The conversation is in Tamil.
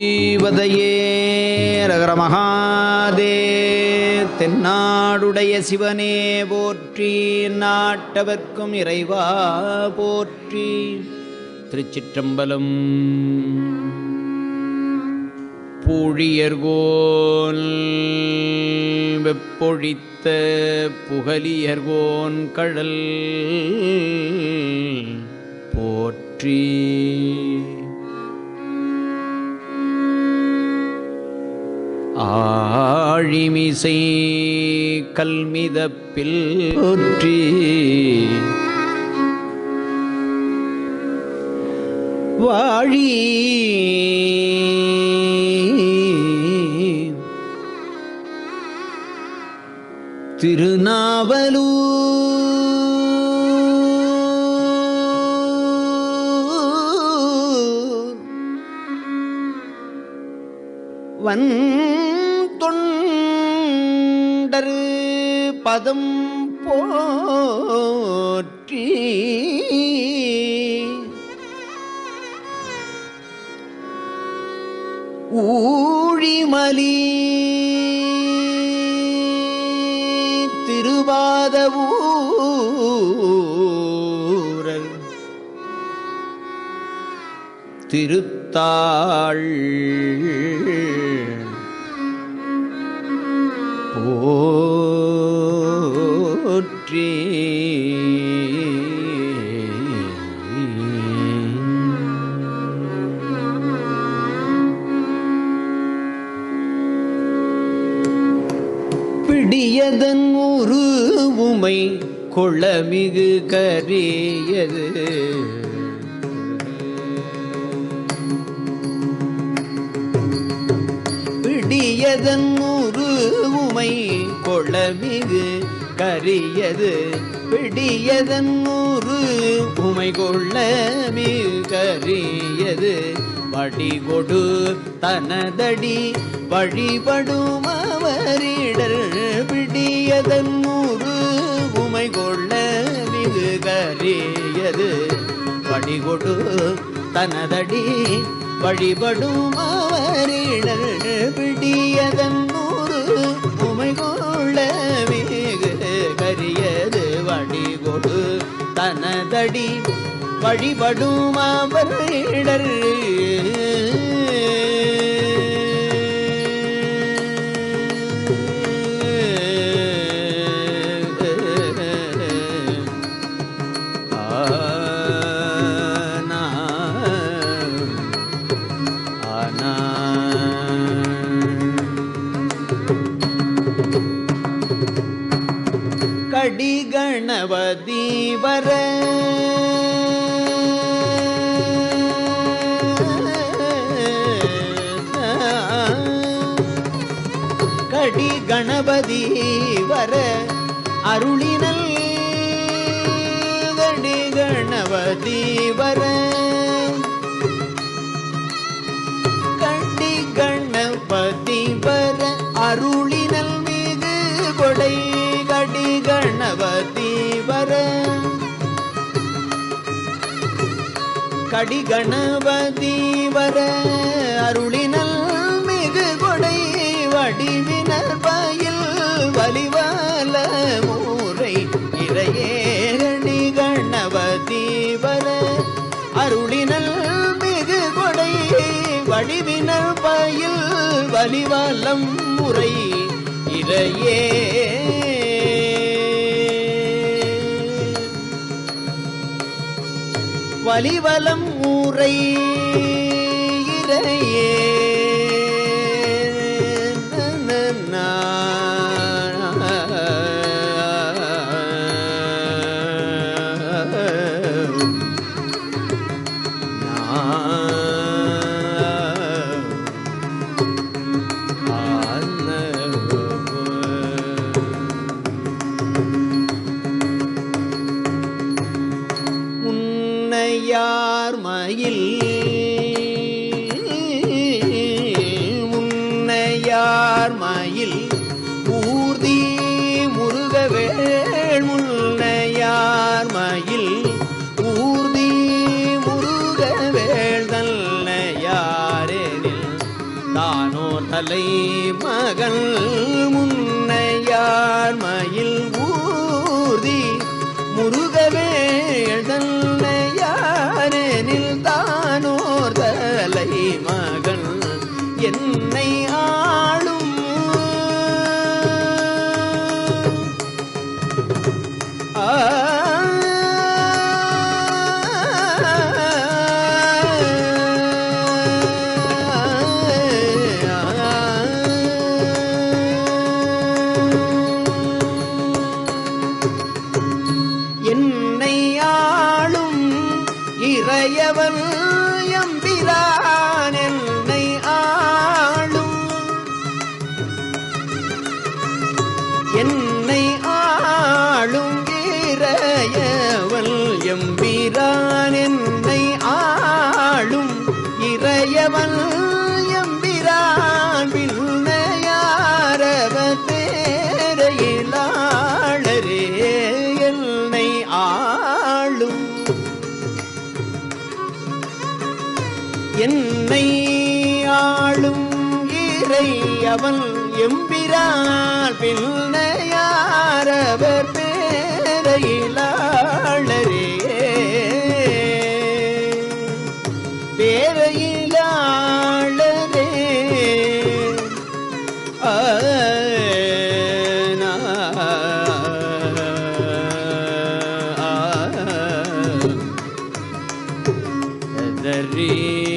ஸ்ரீவதையே ரகர மகாதே தென்னாடுடைய சிவனே போற்றி நாட்டவர்க்கும் இறைவா போற்றி. திருச்சிற்றம்பலம் பூழியர்கோன் வெப்பொழித்த புகலியர்கோன் கடல் போற்றி. ஆழிமிசை கல்மிதப்பில் ஒற்றி வாழி. திருநாவலூர் வன் பதம் போற்றி. ஊழிமலி திருவாதவூரல் திருத்தாள் போ போற்றி. பிடியதன் ஒரு உமை கொளமிகு கரியது. பிடியதன் ஒரு உமை கொளமிகு கரியது பிடியதன் ஒரு உமை கொள்ள கரியது வடிகொடு தனதடி. வழிபடும் அவரிடர் பிடியதன் ஒரு உமை கொள்ள மிகு கரியது வடிகொடு தனதடி. வழிபடும் அவரிடர் பிடியதன் நூறு உமை கொள்ள கரியது வடிகொடு தனதடி வழிபடும் அவர் இடர் கடி கணபதி வர கடி கணபதி வர அருளினல் கடி கணபதி வர கடி கணபதி வர அருளினல் மிகு கொடை வடிவினர் பயில் வலிவால மூரை இறையே கடி கணபதி வர அருளினல் மிகு கொடை வடிவினர் பயில் வலிவாலம் முறை இறையே வலிவலம் ஊரை முன்னையார் மயில்? உன்னையார் மயில்? ஊர்தி முருகவேள் முன்னையார் மயில்? ஊர்தி முருகவேள் தன்னையாரெனில் தானோர் தலை மகள் முன்னையார் மயில்? ஊர்தி முருக எம்பிரான் என்னை ஆளும் இறையவன் எம்பிரான். விண்ணையாரவ என்னை ஆளும். என்னை ஆளும் இறையவன் எம்பிரான். பின்னையாரவர் Maria.